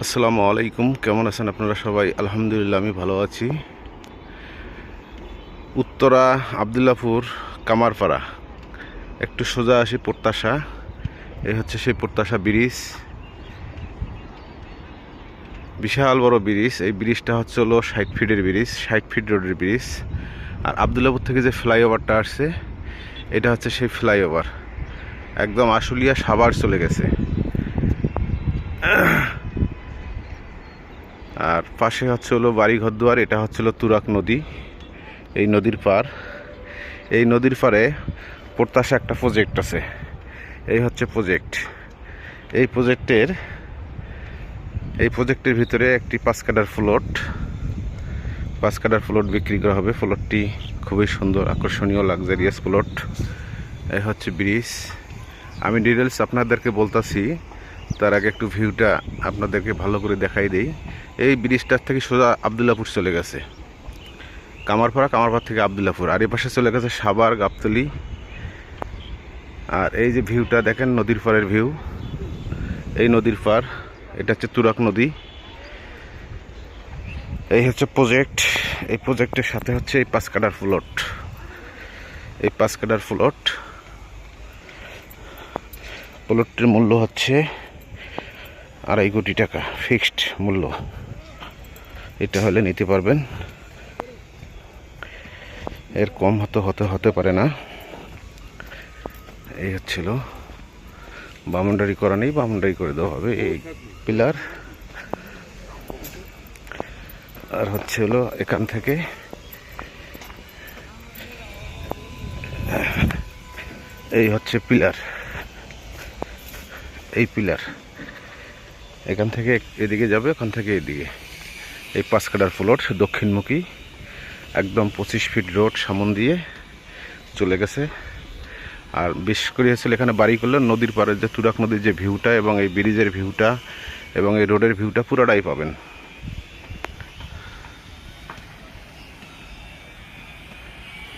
আসসালামু আলাইকুম। কেমন আছেন আপনারা সবাই? আলহামদুলিল্লাহ, আমি ভালো আছি। উত্তরা, আবদুল্লাপুর, কামারপাড়া। একটু সোজা আসি প্রত্যাশা। এই হচ্ছে সেই প্রত্যাশা ব্রিজ। বিশাল বড় ব্রিজ। এই ব্রিজটা হচ্ছে হলো ষাট ফিটের ব্রিজ, ষাট ফিট রোডের ব্রিজ। আর আবদুল্লাপুর থেকে যে ফ্লাইওভারটা আসছে, এটা হচ্ছে সেই ফ্লাইওভার। একদম আশুলিয়া সাবার চলে গেছে। আর পাশে হচ্ছে হলো বাড়ি ঘরদুয়ার এটা হচ্ছে হলো তুরাক নদী, এই নদীর পার এই নদীর পারে প্রত্যাশা একটা প্রজেক্ট আছে। এই হচ্ছে প্রজেক্ট এই প্রজেক্টের এই প্রজেক্টের ভিতরে একটি পাঁচ কাটার ফ্লোট পাঁচ কাটার ফ্লোট বিক্রি করা হবে। ফ্লোটটি খুবই সুন্দর, আকর্ষণীয় লাক্সারিয়াস ফ্লোট এই হচ্ছে ব্রিজ। আমি ডিটেলস আপনাদেরকে বলতাছি, তার আগে একটু ভিউটা আপনাদেরকে ভালো করে দেখাই দেই। এই ব্রিজটার থেকে সোজা আবদুল্লাপুর চলে গেছে। কামারপাড়া, কামারপাড় থেকে আবদুল্লাপুর। আর এই পাশে চলে গেছে সাবার গাবতলি। আর এই যে ভিউটা দেখেন, নদীর পাড়ের ভিউ। এই নদীর পার এটা হচ্ছে তুরাক নদী। এই হচ্ছে প্রজেক্ট। এই প্রজেক্টের সাথে হচ্ছে এই পাঁচ কাটার ফ্লোট এই পাঁচ কাটার ফ্লোট প্লটটির মূল্য হচ্ছে আড়াই কোটি টাকা, ফিক্সড মূল্য। এটা হলে নিতে পারবেন। এর কম হতে হতে হতে পারে না। এই হচ্ছিল। বাউন্ডারি করা নেই বাউন্ডারি করে দেওয়া হবে এই পিলার। আর হচ্ছে হলো এখান থেকে এই হচ্ছে পিলার। এই পিলার। এখান থেকে এদিকে যাবে এখান থেকে এদিকে। এই পাঁচ কাটার দক্ষিণমুখী, একদম পঁচিশ ফিট রোড সামন দিয়ে চলে গেছে। আর বিশেষ করে হচ্ছিল এখানে বাড়ি করলে নদীর পাড়ের যে তুরাক নদীর যে ভিউটা এবং এই ব্রিজের ভিউটা এবং এই রোডের ভিউটা পুরোটাই পাবেন।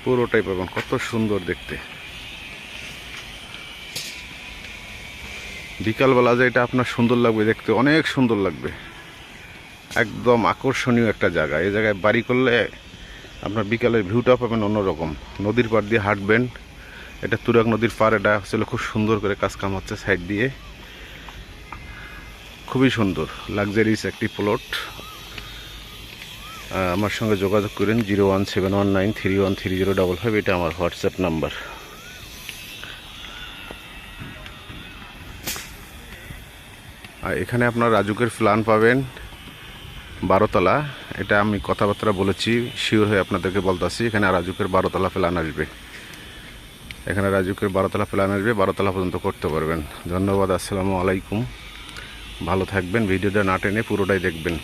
পুরোটাই পাবেন, কত সুন্দর দেখতে। বিকালবেলা যে এটা আপনার সুন্দর লাগবে, দেখতে অনেক সুন্দর লাগবে। একদম আকর্ষণীয় একটা জায়গা। এই জায়গায় বাড়ি করলে আপনার বিকালের ভিউটা পাবেন অন্যরকম। নদীর পাড় দিয়ে হাঁটবেন। এটা তুরাক নদীর পার এটা আসলে খুব সুন্দর করে কাজ কাম হচ্ছে সাইড দিয়ে। খুবই সুন্দর লাক্সারিস একটি প্লট আমার সঙ্গে যোগাযোগ করেন zero one seven one nine three one three zero double five, এটা আমার হোয়াটসঅ্যাপ নাম্বার। আর এখানে আপনার রাজুকের প্ল্যান পাবেন। বারোতলা, এটা আমি কথাবার্তা বলেছি, শিওর হয়ে আপনাদেরকে বলতেছি, এখানে রাজুকের বারোতলা প্ল্যান আসবে। এখানে রাজুকের বারোতলা প্ল্যান আসবে, বারোতলা পর্যন্ত করতে পারবেন। ধন্যবাদ, আসসালামু আলাইকুম। ভালো থাকবেন, ভিডিওটা না টেনে পুরোটাই দেখবেন।